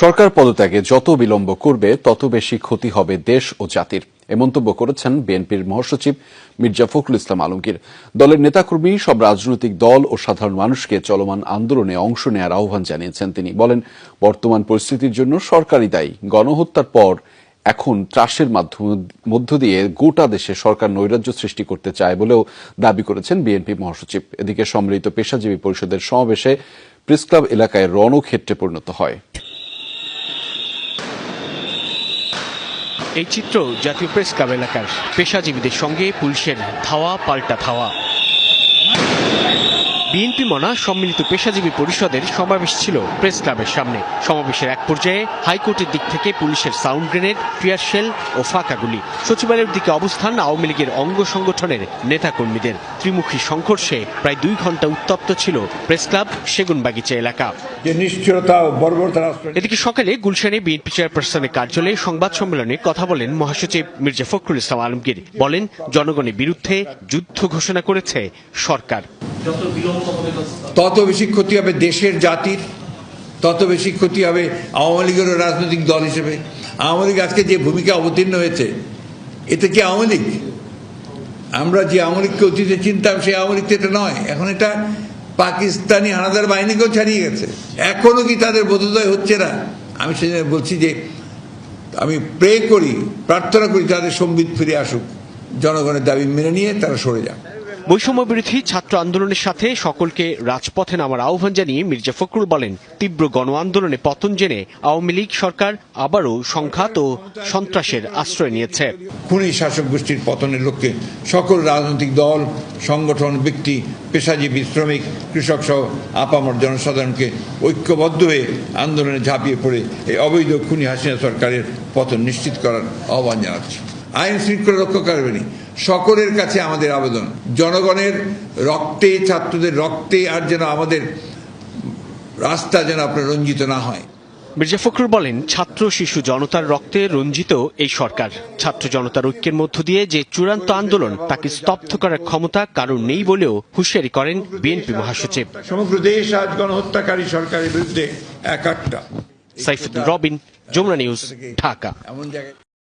সরকার পদত্যাগে যত বিলম্ব করবে, তত বেশি ক্ষতি হবে দেশ ও জাতির। এ মন্তব্য করেছেন বিএনপির মহাসচিব মির্জা ফখরুল ইসলাম আলমগীর। দলের নেতাকর্মী, সব রাজনৈতিক দল ও সাধারণ মানুষকে চলমান আন্দোলনে অংশ নেওয়ার আহ্বান জানিয়েছেন তিনি। বলেন, বর্তমান পরিস্থিতির জন্য সরকারই দায়ী। গণহত্যার পর এখন ত্রাসের মধ্য দিয়ে গোটা দেশে সরকার নৈরাজ্য সৃষ্টি করতে চায় বলেও দাবি করেছেন বিএনপি মহাসচিব। এদিকে সম্মিলিত পেশাজীবী পরিষদের সমাবেশে প্রেসক্লাব এলাকায় রণক্ষেত্রে পরিণত হয়। এই চিত্র জাতীয় প্রেস ক্লাব এলাকার পেশাজীবীদের সঙ্গে পুলিশের ধাওয়া পাল্টা ধাওয়া। বিএনপি মনা সম্মিলিত পেশাজীবী পরিষদের সমাবেশ ছিল প্রেস ক্লাবের সামনে। সমাবেশের এক পর্যায়ে হাইকোর্টের দিক থেকে পুলিশের সাউন্ড গ্রেনেড টিয়ার শেল ও ফাঁকা গুলি। সচিবালয়ের দিকে অবস্থান আওয়ামী লীগের অঙ্গ সংগঠনের নেতাকর্মীদের। ত্রিমুখী সংঘর্ষে প্রায় দুই ঘণ্টা উত্তপ্ত ছিল প্রেস ক্লাব সেগুনবাগিচা এলাকা। এদিকে সকালে গুলশানে বিএনপি চেয়ারপারসনের কার্যালয়ে সংবাদ সম্মেলনে কথা বলেন মহাসচিব মির্জা ফখরুল ইসলাম আলমগীর। বলেন জনগণের বিরুদ্ধে যুদ্ধ ঘোষণা করেছে সরকার। তত বেশি ক্ষতি হবে দেশের জাতির, তত বেশি ক্ষতি হবে আওয়ামী লীগেরও রাজনৈতিক দল হিসেবে। আওয়ামী লীগ আজকে যে ভূমিকা অবতীর্ণ হয়েছে, এতে কি আওয়ামী লীগ? আমরা যে আওয়ামী লীগকে অতীতে চিনতাম, সেই আওয়ামী লীগ এটা নয়। এখন এটা পাকিস্তানি হানাদার বাহিনীকেও ছাড়িয়ে গেছে। এখনও কি তাদের বোধোদয় হচ্ছে না? আমি সেজন্য বলছি যে, আমি প্রে করি, প্রার্থনা করি তাদের সম্বিত ফিরে আসুক। জনগণের দাবি মেনে নিয়ে তারা সরে যাক। বৈষম্য বিরোধী ছাত্র আন্দোলনের সাথে সকলকে রাজপথে নামার আহ্বান জানিয়ে মির্জা ফখরুল বলেন, তীব্র গণ আন্দোলনে পতন জেনে আওয়ামী লীগ সরকার আবারও সংঘাত ও সন্ত্রাসের আশ্রয় নিয়েছে। খুনি শাসক গোষ্ঠীর পতনের লক্ষ্যে সকল রাজনৈতিক দল, সংগঠন, ব্যক্তি, পেশাজীবী, শ্রমিক, কৃষক সহ আপামর জনসাধারণকে ঐক্যবদ্ধ হয়ে আন্দোলনে ঝাঁপিয়ে পড়ে এই অবৈধ খুনি হাসিনা সরকারের পতন নিশ্চিত করার আহ্বান জানাচ্ছি। আইন শৃঙ্খলা রক্ষাকারিণী সকলের কাছে আমাদের আবেদন। জনগণের রক্তে ছাত্রদের রক্তে আর যেন আমাদের রাস্তা যেন আপনার রঞ্জিত না হয়। মির্জা ফখরুল বলেন ছাত্র শিশু জনতার রক্তে রঞ্জিত এই সরকার। ছাত্র জনতার ঐক্যের মধ্য দিয়ে যে চূড়ান্ত আন্দোলন তাকে স্তব্ধ করার ক্ষমতা কারণ নেই বলেও হুঁশিয়ারি করেন বিএনপি মহাসচিব। সমগ্র দেশ আজ গণহত্যাকারী সরকারের বিরুদ্ধে একাট্টা। সাইফুদ্দিন রবিন যমুনা নিউজ ঢাকা। এমন জায়গায়